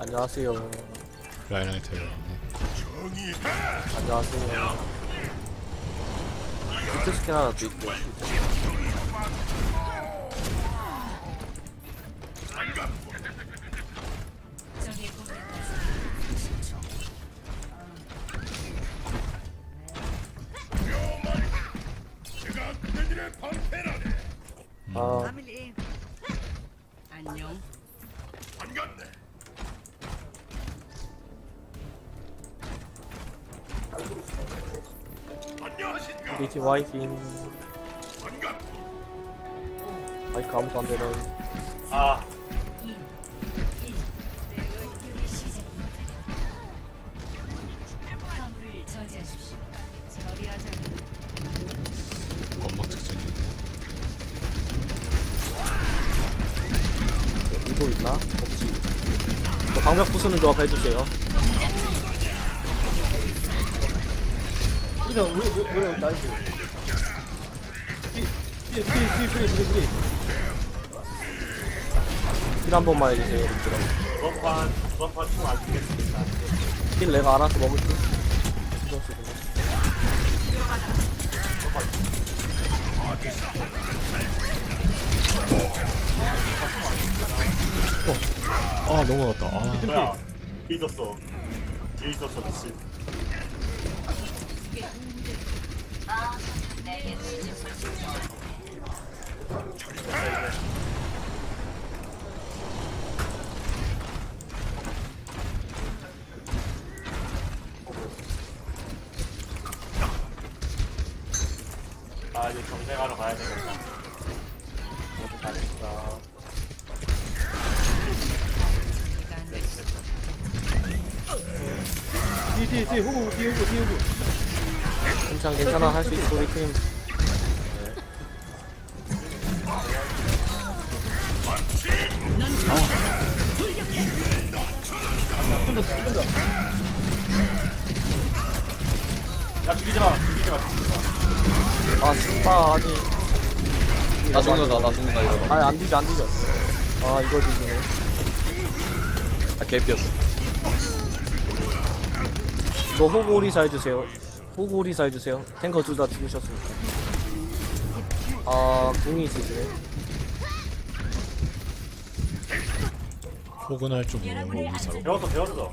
안녕하세요. 라인하이트요. 안녕하세요. 히트 스킨 하나 더 있고. 음. 아. 안녕. 팀 화이팅. 마이크 아무도 안 되는. 아. 이거 있나? 없지. 저 방벽 부수는 조합 해주세요. 이거 왜, 왜, 왜, 나이스. 뒤, 뒤에, 뒤에, 뒤에, 뒤에, 뒤에, 뒤에. 힐한 번만 해주세요. 여러분들. 주번판, 주번판 총안 쓰겠습니다. 힐 내가 알아서 먹을게. 마. 아 넘어갔다. 아 뭐야, 뒤 있었어. 뒤 있었어, 미친. 아, 이제 경쟁하러 가야 되겠다. 모두 잘했어. 뒤에, 뒤에, 뒤에, 호구, 뒤에, 호구. 괜찮아, 괜찮아. 할 수 있어, 우리 팀. 좀더. 야, 죽이지 마, 죽이지 마, 죽이지 마. 아, 아니. 나 죽는다 나 죽는다 이거 아니, 안 뒤져, 안 뒤져. 아, 이거 뒤지네. 아 개피였어 이거 호구 오리사 해주세요. 호구 오리사 해주세요. 탱커 둘 다 죽으셨으니까. 아, 궁이 있으시네. 포근할 줄 모르는 여기서. 배웠어, 배웠어.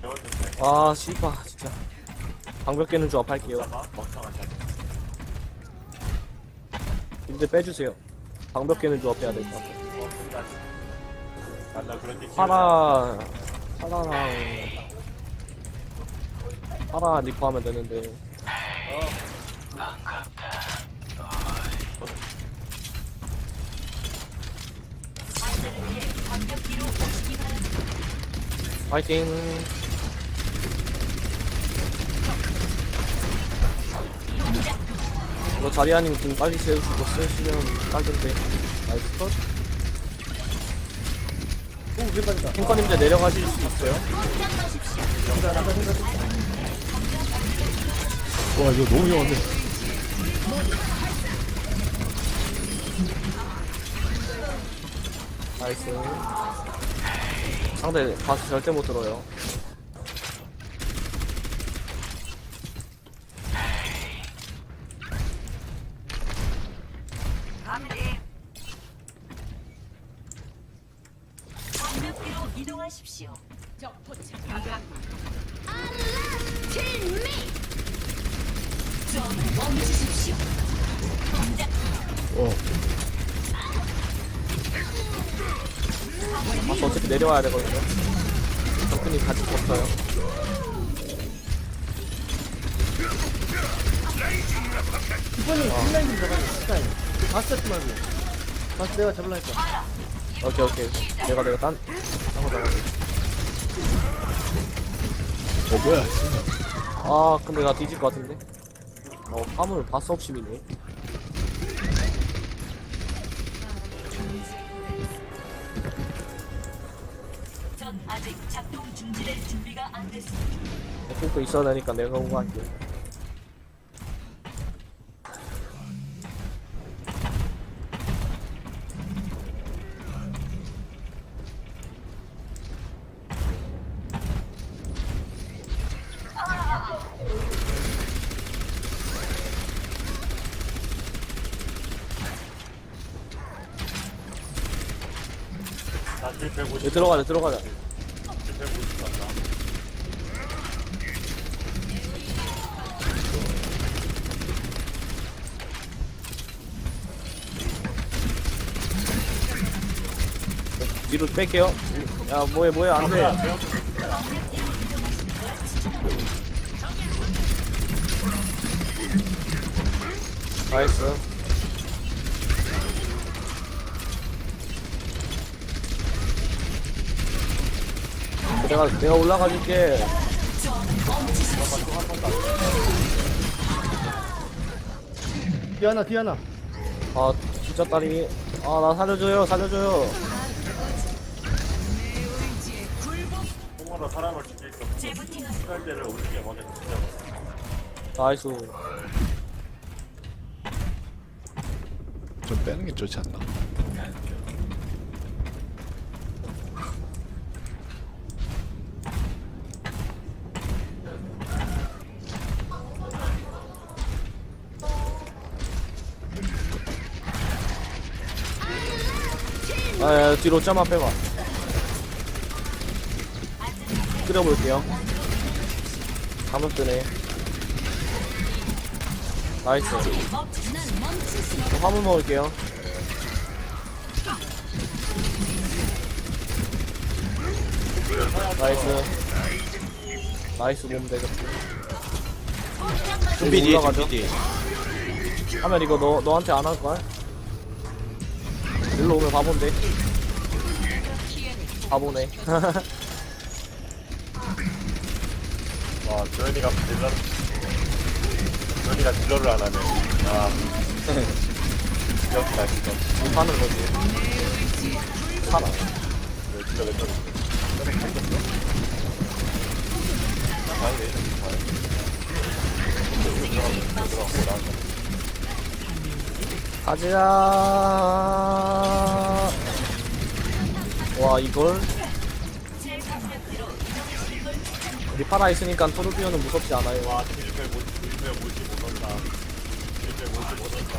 배웠는데. 아, 씨발, 진짜. 방벽 깨는 조합 할게요. 막 멍청한 자식. 근데 빼주세요. 방벽 깨는 조합 해야 될것 같아. 난나 파라, 파라랑, 파라 리퍼 하면 되는데. 파이팅! 이거 자리 아닌 공 빨리 세우시고 쓰시면 딱인데. 나이스 컷. 호구 왜 빠진다. 탱커님들 내려가실 수 있어요? 와 이거 너무 위험한데. 나이스. 상대 바스 절대 못 들어요. 이동하십시오. 오. 바스 어차피 내려와야 되거든요. 덕분이 같이 졌어요. 이번에 힐라인 좀 잡아야 돼, 힐라인. 바스 잡지 말고. 바스 내가 잡으려 했다. 오케이, 오케이. 내가, 내가 딴, 딴거 잡아. 어 뭐야? 아, 근데 나 뒤질 것 같은데? 어, 화물 바스 없이 미네. 중지될 있어야 되니까 내가 오고 할게. 들어가자 들어가자. 150 간다. 뒤로 뺄게요 야 뭐해 뭐해 안 돼 나이스 내가 내가 올라가 줄게. 디아나 디아나. 아 진짜 딸이. 아 나 살려줘요 살려줘요. 통화로 사람을 수 나이스. 좀 빼는 게 좋지 않나? 아 야, 뒤로 점만 빼봐. 끓여볼게요. 감을 뜨네. 나이스. 저 화물 먹을게요. 나이스. 나이스 몸 되겠다 준비 뒤에 올라가죠. 준비 뒤에 하면 이거 너, 너한테 안 할걸? 일로 오면 바본데 바보네 와, 조현이가 딜러, 조현이가 딜러를 안 하네. 아. 여기다, 진짜. 못하는 거지 살아 왜 진짜 왜 저래. 아니, 왜 이렇게 좋아해? 가 자 와 이걸? 우리 파라 있으니까 토르비오는 무섭지 않아요. 와, 150, 150못 넣었다. 150못 넣었다.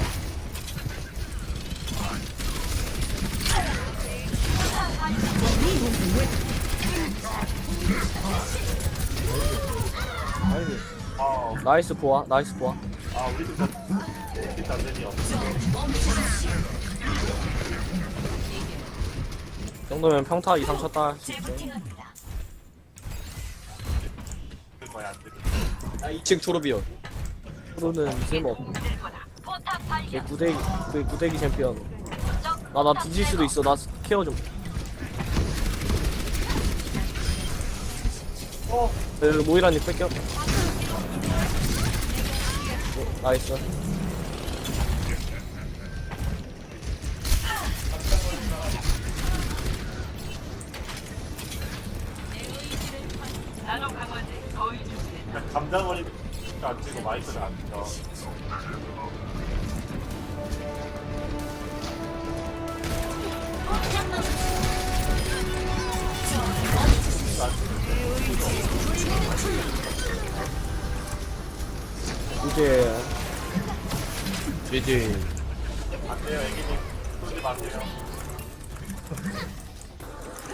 아, 나이스 보아 나이스 보아. 아, 우리 팀 다, 없어. 이 정도면 평타 이상 쳤다 안. 아 2층 토르비온 토르는 쓸모없고 걔 구대기 그 구대기 챔피언 나 나 뒤질 수도 있어 나 케어 좀 어, 여기 모이라님 뺄게요. 어, 나이스. 감자머리 안 치고 마이크를 안 쳐. 이제 GG 안 돼요, 애기님. 쏘지 마세요.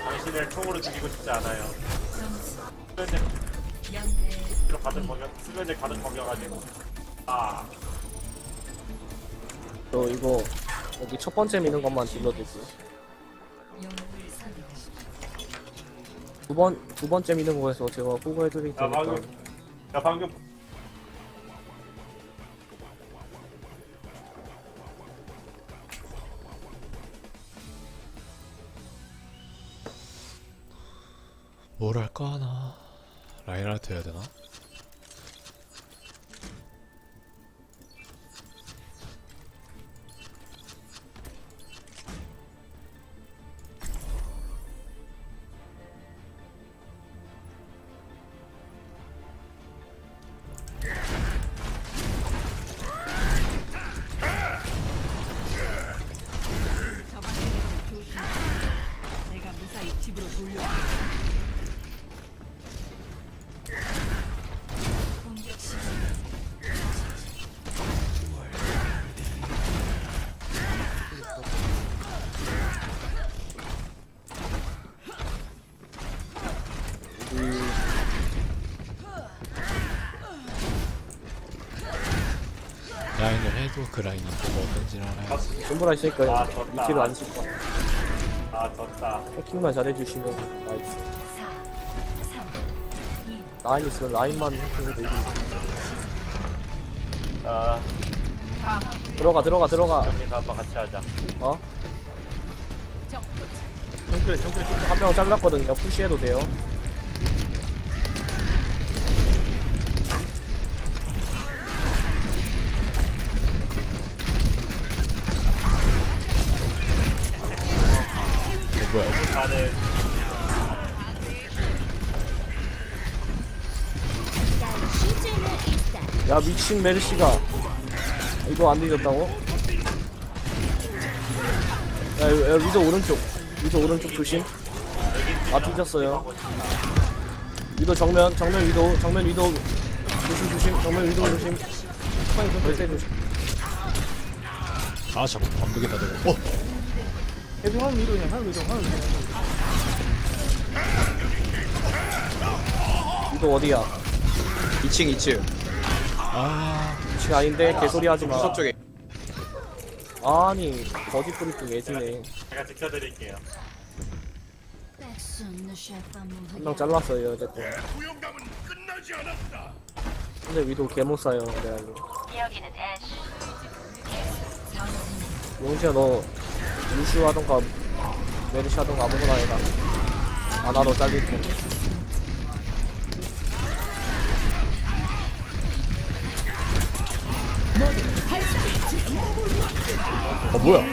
당신을 총으로 죽이고 싶지 않아요. 수면제 로 가득 먹여, 수면제 가득 먹여가지고. 아, 저 이거 여기 첫 번째 미는 것만 질러드릴게요. 두 번, 두 번째 미는 거에서 제가 호구해드릴 야, 테니까. 방금, 야, 방금. 뭘 할까 하나 라인하트 해야 되나? 또 그 라인이 뭐가 어떤지 알아야 손보라 있으니까 아, 졌다. 위치를 안쓸 거야. 아 졌다 해킹만 잘해주시면 나이스. 라인 있으면 라인만 해킹해도 이기. 아 들어가 들어가 들어가. 여기서 한번 같이 하자 어? 정글에 정글에 한명 잘랐거든요. 푸시해도 돼요. 야 미친 메르시가. 이거 안 뒤졌다고? 야, 야 위도 오른쪽. 위도 오른쪽 조심. 아 뒤졌어요. 위도 정면 정면 위도 정면 위도. 조심 조심. 정면 위도 조심. 절대 조심. 아 자꾸 반복이다 저거 어? 계속 하는 위로 그냥 하는 위로 하는 위로. 위도 어디야? 2층 2층 아 미친 아닌데 개소리 하지 마. 구석 쪽에. 아니 거짓 뿌리도 예지네. 제가 지켜드릴게요. 한 명 잘랐어요 어쨌든. 근데 위도 개못 사요 내가 이거 여기는 애쉬. 용시야 너 루슈 하던가 메르시 하던가 아무거나 해라. 아 나도 잘릴게 어 뭐야?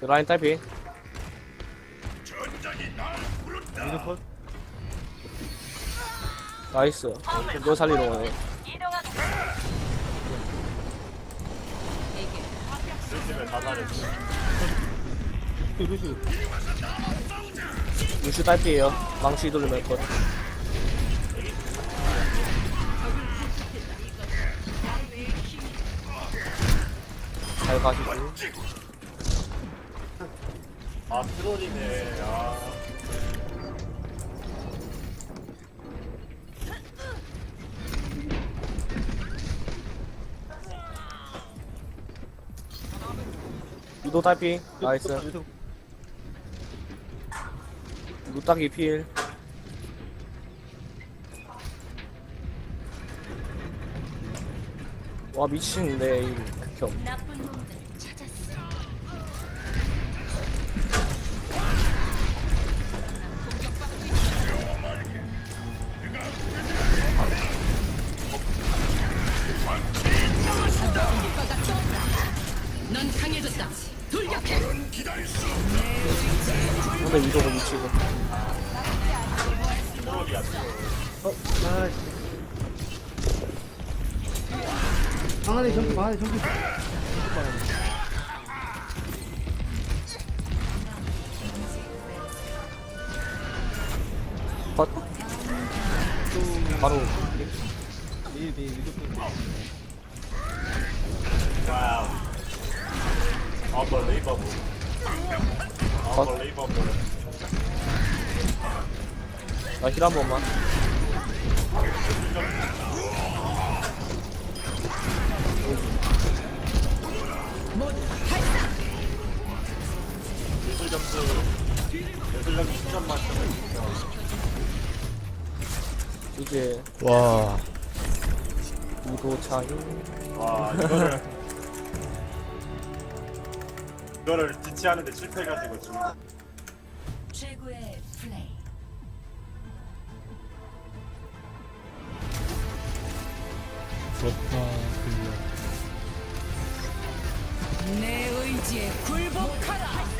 라인 탈피. 위로 컷 나이스. 너 살리러 오네. 다 루시 루슈 탈피에요. 망치 돌리면 것 잘 가시고. 아 트롤이네. 아. 유도 탈피. 나이스. 루시 루딱이 필 와 미친데 이 극혐. 넌 강해졌다. 돌격해. 근데 위도도 미치고 트롤이야 방 안에 정글 방 안에 정글 컷 바로. 내일 위로 와우 Unbelievable Unbelievable 나힐한 번만 예술 점수 예술력 10점 만점에 이제 와 위도 차이 와 이거를 이거를 디치하는데 실패해가지고 지금 최고의 플레이. 부럽다 흘려 내 의지에 굴복하라.